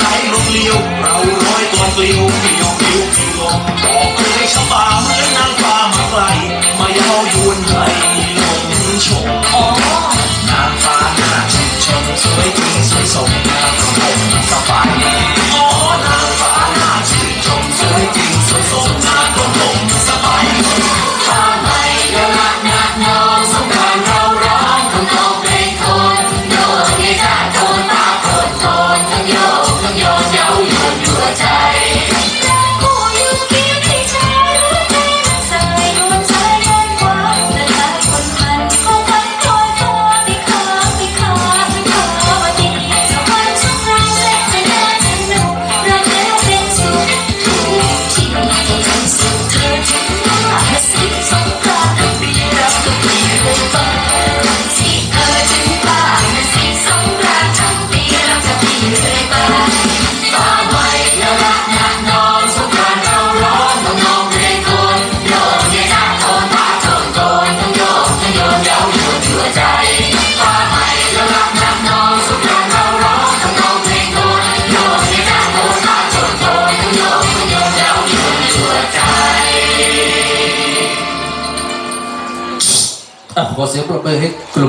ไหลลมเลี้ยวเราร้อยตัวปลียวไม่ยวเปลิวเปลิวลบอกเลย ขอเสียงปรบมือให้กลุ่ม